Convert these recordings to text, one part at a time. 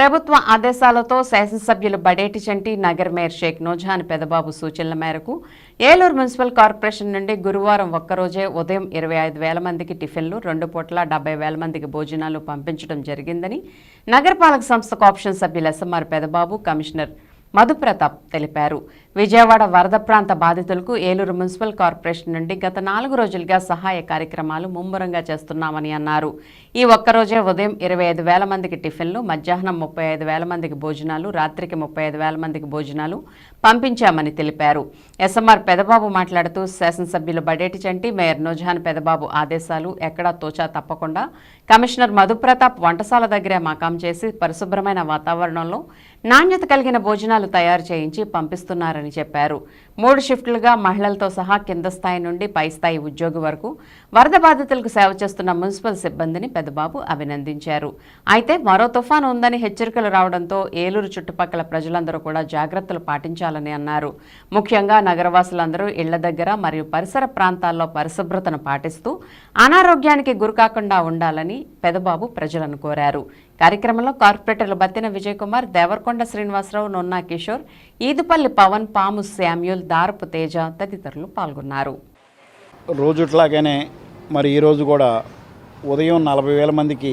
ప్రభుత్వ ఆదేశాలతో శాసనసభ్యులు బడేటి చంటి నగర్ మేయర్ షేక్ నోజాన్ పెదబాబు సూచనల మేరకు ఏలూరు మున్సిపల్ కార్పొరేషన్ నుండి గురువారం ఒక్కరోజే ఉదయం ఇరవై ఐదు వేల మందికి టిఫిన్లు రెండు పూట్ల డెబ్బై వేల మందికి భోజనాలు పంపించడం జరిగిందని నగరపాలక సంస్థ ఆప్షన్ సభ్యులు ఎస్ఎంఆర్ పెదబాబు కమిషనర్ మధుప్రతాప్ తెలిపారు. విజయవాడ వరద ప్రాంత బాధితులకు ఏలూరు మున్సిపల్ కార్పొరేషన్ నుండి గత నాలుగు రోజులుగా సహాయ కార్యక్రమాలు ముమ్మరంగా చేస్తున్నామని అన్నారు. ఈ ఒక్కరోజే ఉదయం ఇరవై ఐదు వేల మందికి టిఫిన్లు మధ్యాహ్నం ముప్పై ఐదు వేల మందికి భోజనాలు రాత్రికి ముప్పై ఐదు వేల మందికి భోజనాలు పంపించామని తెలిపారు. ఎస్ఎంఆర్ పెదబాబు మాట్లాడుతూ శాసనసభ్యులు బడేటి చంటి మేయర్ నోజాన్ పెదబాబు ఆదేశాలు ఎక్కడా తోచా తప్పకుండా. కమిషనర్ మధుప్రతాప్ వంటశాల దగ్గరే మకాం చేసి పరిశుభ్రమైన వాతావరణంలో నాణ్యత కలిగిన భోజనాలు తయారు చేయించి పంపిస్తున్నారని చెప్పారు. మూడు షిఫ్టులుగా మహిళలతో సహా కింద స్థాయి నుండి పై స్థాయి ఉద్యోగి వరకు వరద బాధితులకు సేవ చేస్తున్న మున్సిపల్ సిబ్బందిని పెదబాబు అభినందించారు. అయితే మరో తుఫాను ఉందని హెచ్చరికలు రావడంతో ఏలూరు చుట్టుపక్కల ప్రజలందరూ కూడా జాగ్రత్తలు పాటించారు పాటించాలని అన్నారు. ముఖ్యంగా నగరవాసులందరూ ఇళ్ళ దగ్గర మరియు పరిసర ప్రాంతాల్లో పరిశుభ్రతను పాటిస్తూ అనారోగ్యానికి గురికాకుండా ఉండాలని పెదబాబు ప్రజలను కోరారు. కార్యక్రమంలో కార్పొరేటర్లు బత్తిన విజయ్ కుమార్ దేవరకొండ శ్రీనివాసరావు నొన్నా కిషోర్ ఈదుపల్లి పవన్ పాము శామ్యూల్ దారపు తేజ తదితరులు పాల్గొన్నారు. రోజుట్లాగానే మరి ఈరోజు కూడా ఉదయం నలభై వేల మందికి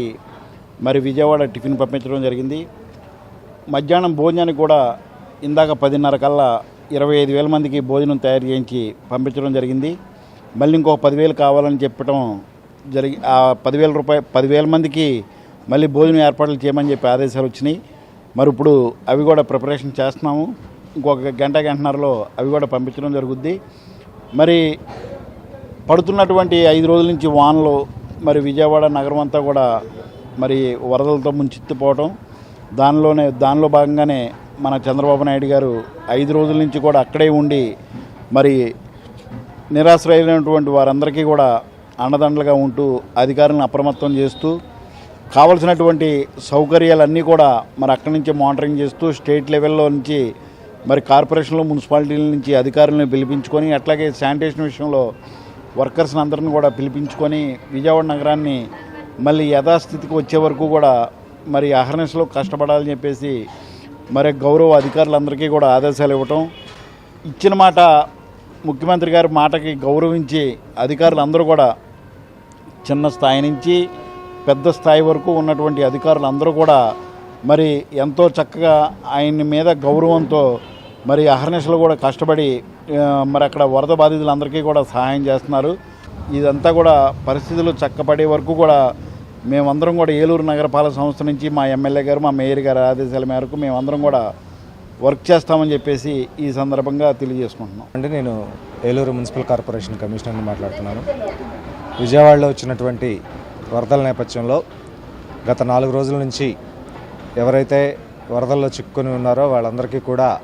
మరి విజయవాడ టిఫిన్ పంపించడం జరిగింది. మధ్యాహ్నం భోజనానికి కూడా ఇందాక పదిన్నర కల్లా ఇరవై ఐదు వేల మందికి భోజనం తయారు చేయించి పంపించడం జరిగింది. మళ్ళీ ఇంకో పదివేలు కావాలని చెప్పడం జరిగి ఆ పదివేల రూపాయ పదివేల మందికి మళ్ళీ భోజనం ఏర్పాట్లు చేయమని చెప్పి ఆదేశాలు వచ్చినాయి. మరి ఇప్పుడు అవి కూడా ప్రిపరేషన్ చేస్తున్నాము. ఇంకొక గంట గంటన్నరలో అవి కూడా పంపించడం జరుగుద్ది. మరి పడుతున్నటువంటి ఐదు రోజుల నుంచి వానలు మరి విజయవాడ నగరం అంతా కూడా మరి వరదలతో ముంచెత్తిపోవడం దానిలోనే దానిలో భాగంగానే మన చంద్రబాబు నాయుడు గారు ఐదు రోజుల నుంచి కూడా అక్కడే ఉండి మరి నిరాశ్రయులైనటువంటి వారందరికీ కూడా అండదండలుగా ఉంటూ అధికారులను అప్రమత్తం చేస్తూ కావలసినటువంటి సౌకర్యాలన్నీ కూడా మరి అక్కడి నుంచి మానిటరింగ్ చేస్తూ స్టేట్ లెవెల్లో నుంచి మరి కార్పొరేషన్లో మున్సిపాలిటీల నుంచి అధికారులను పిలిపించుకొని అట్లాగే శానిటేషన్ విషయంలో వర్కర్స్ని అందరిని కూడా పిలిపించుకొని విజయవాడ నగరాన్ని మళ్ళీ యథాస్థితికి వచ్చే వరకు కూడా మరి అహర్నెస్లో కష్టపడాలని చెప్పేసి మరి గౌరవ అధికారులందరికీ కూడా ఆదేశాలు ఇవ్వటం. ఇచ్చిన మాట ముఖ్యమంత్రి గారి మాటకి గౌరవించి అధికారులందరూ కూడా చిన్న స్థాయి నుంచి పెద్ద స్థాయి వరకు ఉన్నటువంటి అధికారులు అందరూ కూడా మరి ఎంతో చక్కగా ఆయన మీద గౌరవంతో మరి అహర్నిశలు కూడా కష్టపడి మరి అక్కడ వరద బాధితులందరికీ కూడా సహాయం చేస్తున్నారు. ఇదంతా కూడా పరిస్థితులు చక్కపడే వరకు కూడా మేమందరం కూడా ఏలూరు నగరపాలక సంస్థ నుంచి మా ఎమ్మెల్యే గారు మా మేయర్ గారి ఆదేశాల మేరకు మేమందరం కూడా వర్క్ చేస్తామని చెప్పేసి ఈ సందర్భంగా తెలియజేసుకుంటున్నాం. అంటే నేను ఏలూరు మున్సిపల్ కార్పొరేషన్ కమిషనర్ని మాట్లాడుతున్నాను. విజయవాడలో వచ్చినటువంటి వరదల నేపథ్యంలో గత నాలుగు రోజుల నుంచి ఎవరైతే వరదల్లో చిక్కుని ఉన్నారో వాళ్ళందరికీ కూడా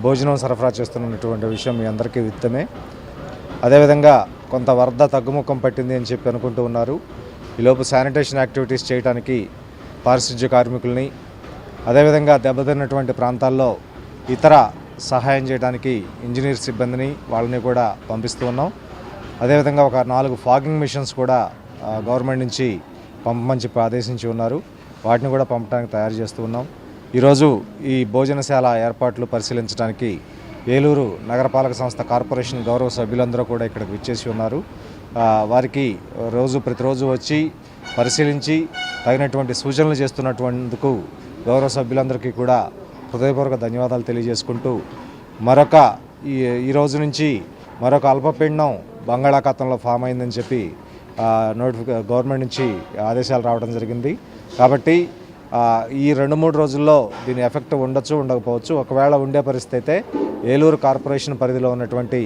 భోజనం సరఫరా చేస్తున్నటువంటి విషయం మీ అందరికీ విత్తమే. అదేవిధంగా కొంత వరద తగ్గుముఖం పట్టింది అని చెప్పి అనుకుంటూ ఉన్నారు. ఈలోపు శానిటేషన్ యాక్టివిటీస్ చేయడానికి పారిశుధ్య కార్మికుల్ని అదేవిధంగా దెబ్బతిన్నటువంటి ప్రాంతాల్లో ఇతర సహాయం చేయడానికి ఇంజనీర్ సిబ్బందిని వాళ్ళని కూడా పంపిస్తూ ఉన్నాం. అదేవిధంగా ఒక నాలుగు ఫాగింగ్ మిషన్స్ కూడా గవర్నమెంట్ నుంచి పంపమని చెప్పి ఆదేశించి ఉన్నారు. వాటిని కూడా పంపడానికి తయారు చేస్తూ ఉన్నాం. ఈరోజు ఈ భోజనశాల ఏర్పాట్లు పరిశీలించడానికి ఏలూరు నగరపాలక సంస్థ కార్పొరేషన్ గౌరవ సభ్యులందరూ కూడా ఇక్కడికి విచ్చేసి ఉన్నారు. వారికి రోజు ప్రతిరోజు వచ్చి పరిశీలించి తగినటువంటి సూచనలు చేస్తున్నటువందుకు గౌరవ సభ్యులందరికీ కూడా హృదయపూర్వక ధన్యవాదాలు తెలియజేసుకుంటూ మరొక ఈ ఈ రోజు నుంచి మరొక అల్పపీడనం బంగాళాఖాతంలో ఫామ్ అయిందని చెప్పి నోటిఫికే గవర్నమెంట్ నుంచి ఆదేశాలు రావడం జరిగింది. కాబట్టి ఈ రెండు మూడు రోజుల్లో దీని ఎఫెక్ట్ ఉండొచ్చు ఉండకపోవచ్చు. ఒకవేళ ఉండే పరిస్థితి అయితే ఏలూరు కార్పొరేషన్ పరిధిలో ఉన్నటువంటి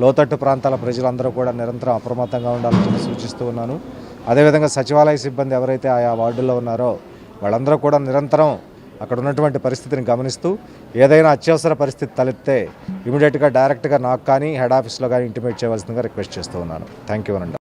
లోతట్టు ప్రాంతాల ప్రజలందరూ కూడా నిరంతరం అప్రమత్తంగా ఉండాలని సూచిస్తూ ఉన్నాను. అదేవిధంగా సచివాలయ సిబ్బంది ఎవరైతే ఆయా వార్డుల్లో ఉన్నారో వాళ్ళందరూ కూడా నిరంతరం అక్కడ ఉన్నటువంటి పరిస్థితిని గమనిస్తూ ఏదైనా అత్యవసర పరిస్థితి తలెత్తే ఇమీడియట్గా డైరెక్ట్గా నాకు కానీ హెడ్ ఆఫీస్లో కానీ ఇంటిమేట్ చేయవలసిందిగా రిక్వెస్ట్ చేస్తూ ఉన్నాను. థ్యాంక్ యూ అనండి.